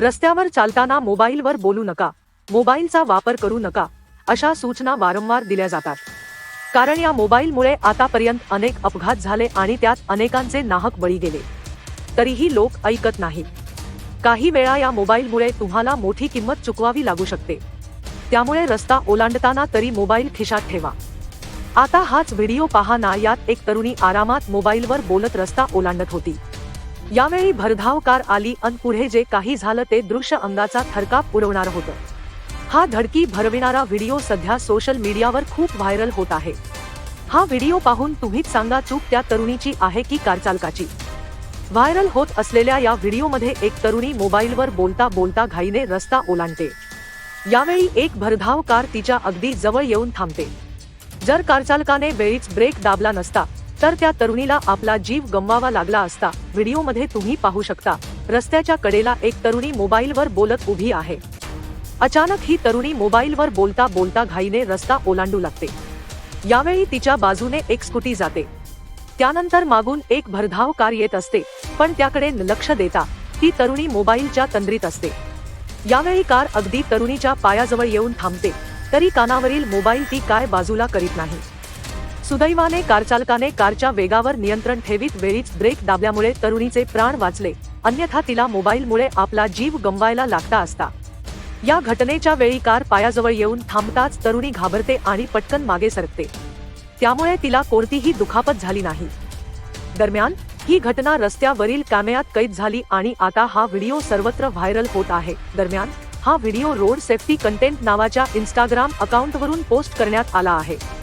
रस्त्यावर चालताना मोबाईलवर बोलू नका मोबाईलचा वापर करू नका अशा सूचना वारंवार दिल्या जातात. कारण या मोबाईलमुळे आतापर्यंत अनेक अपघात झाले आणि त्यात अनेकांचे नाहक बळी गेले. तरीही लोक ऐकत नाहीत. काही वेळा या मोबाईलमुळे तुम्हाला मोठी किंमत चुकवावी लागू शकते. त्यामुळे रस्ता ओलांडताना तरी मोबाईल खिशात ठेवा. आता हाच व्हिडिओ पाहा ना यात एक तरुणी आरामात मोबाईलवर बोलत रस्ता ओलांडत होती. यावेळी भरधाव कार आली अन पुढे जे काही झालं ते दृश्य अंगाचा थरकाप उडवणार होतं. हा धडकी भरविणारा व्हिडिओ सध्या सोशल मीडियावर खूप व्हायरल होत आहे. हा व्हिडिओ पाहून तुम्हीच सांगा चूक त्या तरुणीची आहे की कारचालकाची. व्हायरल होत असलेल्या या व्हिडिओमध्ये एक तरुणी मोबाईलवर बोलता बोलता घाईने रस्ता ओलांडते. यावेळी एक भरधाव कार तिच्या अगदी जवळ येऊन थांबते. जर कारचालकाने वेळीच ब्रेक दाबला नसता तर त्या तरुणीला आपला जीव गमवावा लागला असता व्हिडिओमध्ये तुम्ही पाहू शकता. रस्त्याच्या कडेला एक तरुणी मोबाईलवर बोलत उभी आहे. अचानक ही तरुणी मोबाईलवर बोलता बोलता घाईने रस्ता ओलांडू लागते. यावेळी तिच्या बाजूने एक स्कूटी जाते. त्यानंतर मागून एक भरधाव कार येत असते पण त्याकडे लक्ष देता ती तरुणी मोबाईलच्या तंद्रीत असते. यावेळी कार अगदी तरुणीच्या पायाजवळ येऊन थांबते तरी कानावरील मोबाईल ती काय बाजूला करीत नाही. सुदैवाने कारचालकाने कारच्या वेगावर नियंत्रण ठेवीत वेळीच ब्रेक दाबल्यामुळे तरुणीचे प्राण वाचले. अन्यथा तिला मोबाईलमुळे आपला जीव गमवायला लागता असता. या घटनेच्या वेळी कार पायाजवळ येऊन थांबताच तरुणी घाबरते आणि पटकन मागे सरकते. त्यामुळे तिला कोणतीही दुखापत झाली नाही. दरम्यान ही घटना रस्त्यावरील कॅमेऱ्यात कैद झाली आणि आता हा व्हिडिओ सर्वत्र व्हायरल होत आहे. दरम्यान हा व्हिडिओ रोड सेफ्टी कंटेंट नावाच्या इंस्टाग्राम अकाउंटवरून पोस्ट करण्यात आला आहे.